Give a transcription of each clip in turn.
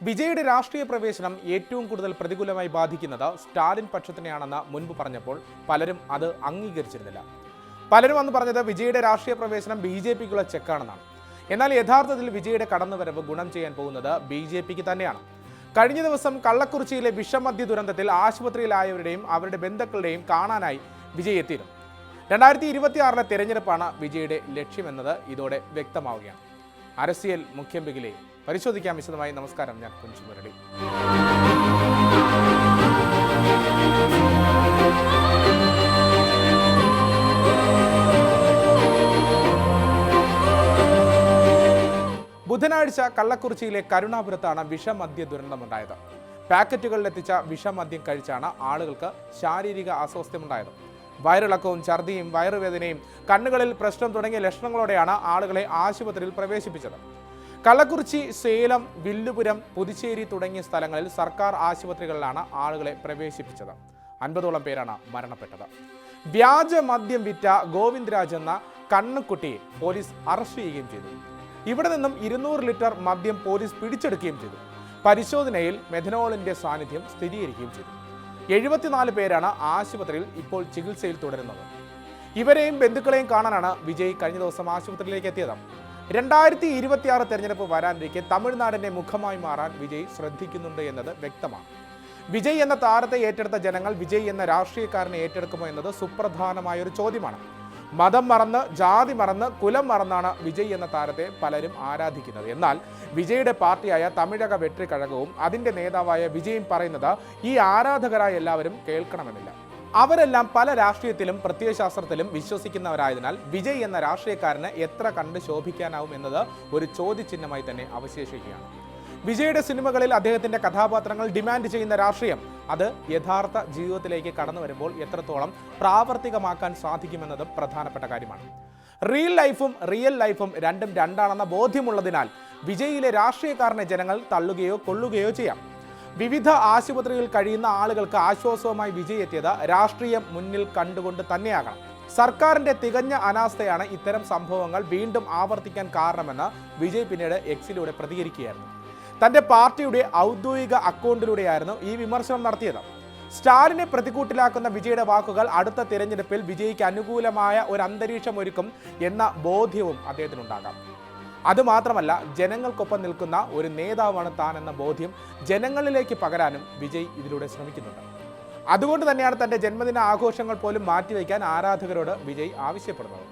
വിജയുടെ രാഷ്ട്രീയ പ്രവേശനം ഏറ്റവും കൂടുതൽ പ്രതികൂലമായി ബാധിക്കുന്നത് സ്റ്റാലിൻ പക്ഷത്തിനെയാണെന്ന് മുൻപ് പറഞ്ഞപ്പോൾ പലരും അത് അംഗീകരിച്ചിരുന്നില്ല. പലരും അന്ന് പറഞ്ഞത് വിജയുടെ രാഷ്ട്രീയ പ്രവേശനം ബി ജെ പിക്കുള്ള ചെക്കാണെന്നാണ്. എന്നാൽ യഥാർത്ഥത്തിൽ വിജയുടെ കടന്നുവരവ് ഗുണം ചെയ്യാൻ പോകുന്നത് ബി ജെ പിക്ക് തന്നെയാണ്. കഴിഞ്ഞ ദിവസം കള്ളക്കുറിച്ചിയിലെ വിഷമദ്യ ദുരന്തത്തിൽ ആശുപത്രിയിലായവരുടെയും അവരുടെ ബന്ധുക്കളുടെയും കാണാനായി വിജയ് എത്തിയിരുന്നു. രണ്ടായിരത്തി ഇരുപത്തിയാറിലെ തെരഞ്ഞെടുപ്പാണ് വിജയുടെ ലക്ഷ്യമെന്നത് ഇതോടെ വ്യക്തമാവുകയാണ്. അരസിയൽ മുഖ്യം ബിഗിലെ പരിശോധിക്കാം വിശദമായി. നമസ്കാരം. ഞാൻ കുഞ്ചു മുരളി. ബുധനാഴ്ച കള്ളക്കുറിച്ചിയിലെ കരുണാപുരത്താണ് വിഷമദ്യ ദുരന്തമുണ്ടായത്. പാക്കറ്റുകളിലെത്തിച്ച വിഷമദ്യം കഴിച്ചാണ് ആളുകൾക്ക് ശാരീരിക അസ്വസ്ഥ്യമുണ്ടായത്. വയറിളക്കവും ഛർദിയും വയറുവേദനയും കണ്ണുകളിൽ പ്രശ്നം തുടങ്ങിയ ലക്ഷണങ്ങളോടെയാണ് ആളുകളെ ആശുപത്രിയിൽ പ്രവേശിപ്പിച്ചത്. കള്ളക്കുറിച്ചി സേലം വില്ലുപുരം പുതുച്ചേരി തുടങ്ങിയ സ്ഥലങ്ങളിൽ സർക്കാർ ആശുപത്രികളിലാണ് ആളുകളെ പ്രവേശിപ്പിച്ചത്. അൻപതോളം പേരാണ് മരണപ്പെട്ടത്. വ്യാജ മദ്യം വിറ്റ ഗോവിന്ദ്രാജ് എന്ന കണ്ണുക്കുട്ടിയെ പോലീസ് അറസ്റ്റ് ചെയ്യുകയും ചെയ്തു. ഇവിടെ നിന്നും ഇരുന്നൂറ് ലിറ്റർ മദ്യം പോലീസ് പിടിച്ചെടുക്കുകയും ചെയ്തു. പരിശോധനയിൽ മെഥനോളിന്റെ സാന്നിധ്യം സ്ഥിരീകരിക്കുകയും ചെയ്തു. എഴുപത്തിനാല് പേരാണ് ആശുപത്രിയിൽ ഇപ്പോൾ ചികിത്സയിൽ തുടരുന്നത്. ഇവരെയും ബന്ധുക്കളെയും കാണാനാണ് വിജയ് കഴിഞ്ഞ ദിവസം ആശുപത്രിയിലേക്ക് എത്തിയത്. രണ്ടായിരത്തി ഇരുപത്തിയാറ് തെരഞ്ഞെടുപ്പ് വരാനിരിക്കെ തമിഴ്നാടിനെ മുഖമായി മാറാൻ വിജയ് ശ്രദ്ധിക്കുന്നുണ്ട് എന്നത് വ്യക്തമാണ്. വിജയ് എന്ന താരത്തെ ഏറ്റെടുത്ത ജനങ്ങൾ വിജയ് എന്ന രാഷ്ട്രീയക്കാരനെ ഏറ്റെടുക്കുമോ എന്നത് സുപ്രധാനമായ ഒരു ചോദ്യമാണ്. മതം മറന്ന് ജാതി മറന്ന് കുലം മറന്നാണ് വിജയ് എന്ന താരത്തെ പലരും ആരാധിക്കുന്നത്. എന്നാൽ വിജയുടെ പാർട്ടിയായ തമിഴക വെട്രി കഴകവും അതിന്റെ നേതാവായ വിജയും പറയുന്നത് ഈ ആരാധകരായ എല്ലാവരും കേൾക്കണമെന്നില്ല. അവരെല്ലാം പല രാഷ്ട്രീയത്തിലും പ്രത്യയശാസ്ത്രത്തിലും വിശ്വസിക്കുന്നവരായതിനാൽ വിജയ് എന്ന രാഷ്ട്രീയക്കാരന് എത്ര കണ്ട് ശോഭിക്കാനാവും എന്നത് ഒരു ചോദ്യചിഹ്നമായി തന്നെ അവശേഷിക്കുകയാണ്. വിജയുടെ സിനിമകളിൽ അദ്ദേഹത്തിന്റെ കഥാപാത്രങ്ങൾ ഡിമാൻഡ് ചെയ്യുന്ന രാഷ്ട്രീയം അത് യഥാർത്ഥ ജീവിതത്തിലേക്ക് കടന്നു വരുമ്പോൾ എത്രത്തോളം പ്രാവർത്തികമാക്കാൻ സാധിക്കുമെന്നതും പ്രധാനപ്പെട്ട കാര്യമാണ്. റിയൽ ലൈഫും റിയൽ ലൈഫും രണ്ടും രണ്ടാണെന്ന ബോധ്യമുള്ളതിനാൽ വിജയിലെ രാഷ്ട്രീയക്കാരനെ ജനങ്ങൾ തള്ളുകയോ കൊള്ളുകയോ ചെയ്യാം. വിവിധ ആശുപത്രികളിൽ കഴിയുന്ന ആളുകൾക്ക് ആശ്വാസവുമായി വിജയ് എത്തിയത് രാഷ്ട്രീയം മുന്നിൽ കണ്ടുകൊണ്ട് തന്നെയാകണം. സർക്കാരിന്റെ തികഞ്ഞ അനാസ്ഥയാണ് ഇത്തരം സംഭവങ്ങൾ വീണ്ടും ആവർത്തിക്കാൻ കാരണമെന്ന് വിജയ് പിന്നീട് എക്സിലൂടെ പ്രതികരിക്കുകയായിരുന്നു. തന്റെ പാർട്ടിയുടെ ഔദ്യോഗിക അക്കൗണ്ടിലൂടെയായിരുന്നു ഈ വിമർശനം നടത്തിയത്. സ്റ്റാലിനെ പ്രതികൂട്ടിലാക്കുന്ന വിജയുടെ വാക്കുകൾ അടുത്ത തിരഞ്ഞെടുപ്പിൽ വിജയ്ക്ക് അനുകൂലമായ ഒരു അന്തരീക്ഷം ഒരുക്കും എന്ന ബോധ്യവും അദ്ദേഹത്തിനുണ്ടാകാം. അതുമാത്രമല്ല ജനങ്ങൾക്കൊപ്പം നിൽക്കുന്ന ഒരു നേതാവാണ് താൻ എന്ന ബോധ്യം ജനങ്ങളിലേക്ക് പകരാനും വിജയ് ഇതിലൂടെ ശ്രമിക്കുന്നുണ്ട്. അതുകൊണ്ട് തന്നെയാണ് തന്റെ ജന്മദിന ആഘോഷങ്ങൾ പോലും മാറ്റിവെക്കാൻ ആരാധകരോട് വിജയ് ആവശ്യപ്പെടുന്നത്.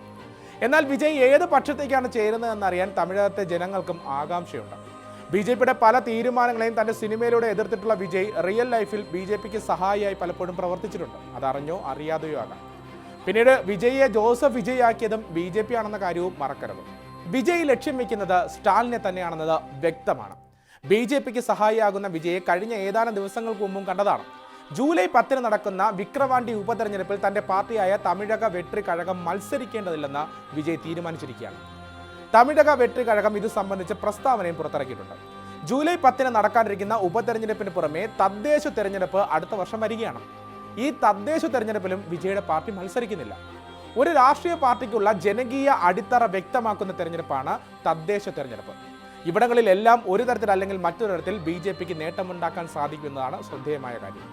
എന്നാൽ വിജയ് ഏത് പക്ഷത്തേക്കാണ് ചേരുന്നതെന്നറിയാൻ തമിഴകത്തെ ജനങ്ങൾക്കും ആകാംക്ഷയുണ്ട്. ബി ജെ പിയുടെ പല തീരുമാനങ്ങളെയും തന്റെ സിനിമയിലൂടെ എതിർത്തിട്ടുള്ള വിജയ് റിയൽ ലൈഫിൽ ബി ജെ പിക്ക് സഹായിയായി പലപ്പോഴും പ്രവർത്തിച്ചിട്ടുണ്ട്. അതറിഞ്ഞോ അറിയാതെയോ ആകാം. പിന്നീട് വിജയിയെ ജോസഫ് വിജയ് ആക്കിയതും ബി ജെ പി ആണെന്ന കാര്യവും മറക്കരുത്. വിജയ് ലക്ഷ്യം വെക്കുന്നത് സ്റ്റാലിനെ തന്നെയാണെന്നത് വ്യക്തമാണ്. ബി ജെ പിക്ക് സഹായിയാകുന്ന വിജയെ കഴിഞ്ഞ ഏതാനും ദിവസങ്ങൾക്ക് മുമ്പും കണ്ടതാണ്. ജൂലൈ പത്തിന് നടക്കുന്ന വിക്രവാണ്ടി ഉപതെരഞ്ഞെടുപ്പിൽ തന്റെ പാർട്ടിയായ തമിഴക വെട്രി കഴകം മത്സരിക്കേണ്ടതില്ലെന്ന് വിജയ് തീരുമാനിച്ചിരിക്കുകയാണ്. തമിഴക വെട്രി കഴകം ഇത് സംബന്ധിച്ച് പ്രസ്താവനയും പുറത്തിറക്കിയിട്ടുണ്ട്. ജൂലൈ പത്തിന് നടക്കാനിരിക്കുന്ന ഉപതെരഞ്ഞെടുപ്പിന് പുറമെ തദ്ദേശ തെരഞ്ഞെടുപ്പ് അടുത്ത വർഷം വരികയാണ്. ഈ തദ്ദേശ തെരഞ്ഞെടുപ്പിലും വിജയുടെ പാർട്ടി മത്സരിക്കുന്നില്ല. ഒരു രാഷ്ട്രീയ പാർട്ടിക്കുള്ള ജനകീയ അടിത്തറ വ്യക്തമാക്കുന്ന തെരഞ്ഞെടുപ്പാണ് തദ്ദേശ തെരഞ്ഞെടുപ്പ്. ഇവിടങ്ങളിലെല്ലാം ഒരു തരത്തിൽ അല്ലെങ്കിൽ മറ്റൊരു തരത്തിൽ ബി ജെ പിക്ക് നേട്ടമുണ്ടാക്കാൻ സാധിക്കുന്നതാണ് ശ്രദ്ധേയമായ കാര്യം.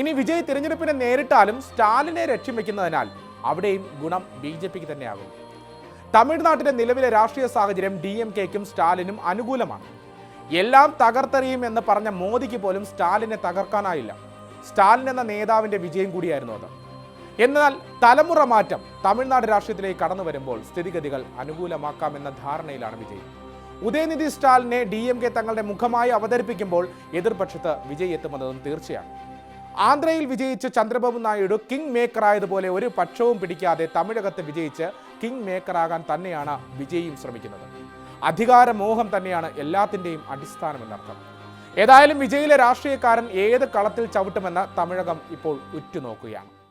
ഇനി വിജയ് തിരഞ്ഞെടുപ്പിനെ നേരിട്ടാലും സ്റ്റാലിനെ ലക്ഷ്യം വെക്കുന്നതിനാൽ അവിടെയും ഗുണം ബി ജെ പിക്ക് തന്നെയാകും. തമിഴ്നാട്ടിലെ നിലവിലെ രാഷ്ട്രീയ സാഹചര്യം ഡി എം കെക്കും സ്റ്റാലിനും അനുകൂലമാണ്. എല്ലാം തകർത്തെറിയും എന്ന് പറഞ്ഞ മോദിക്ക് പോലും സ്റ്റാലിനെ തകർക്കാനായില്ല. സ്റ്റാലിൻ എന്ന നേതാവിന്റെ വിജയം കൂടിയായിരുന്നു അത്. എന്നാൽ തലമുറ മാറ്റം തമിഴ്നാട് രാഷ്ട്രീയത്തിലേക്ക് കടന്നു വരുമ്പോൾ സ്ഥിതിഗതികൾ അനുകൂലമാക്കാമെന്ന ധാരണയിലാണ് വിജയ്. ഉദയനിധി സ്റ്റാലിനെ ഡി എം കെ തങ്ങളുടെ മുഖമായി അവതരിപ്പിക്കുമ്പോൾ എതിർപക്ഷത്ത് വിജയ് എത്തുമെന്നതും തീർച്ചയാണ്. ആന്ധ്രയിൽ വിജയിച്ച ചന്ദ്രബാബു നായിഡു കിങ് മേക്കർ ആയതുപോലെ ഒരു പക്ഷവും പിടിക്കാതെ തമിഴകത്ത് വിജയിച്ച് കിങ് മേക്കറാകാൻ തന്നെയാണ് വിജയും ശ്രമിക്കുന്നത്. അധികാരമോഹം തന്നെയാണ് എല്ലാത്തിന്റെയും അടിസ്ഥാനമെന്നർത്ഥം. ഏതായാലും വിജയിലെ രാഷ്ട്രീയക്കാരൻ ഏത് കളത്തിൽ ചവിട്ടുമെന്ന് തമിഴകം ഇപ്പോൾ ഉറ്റുനോക്കുകയാണ്.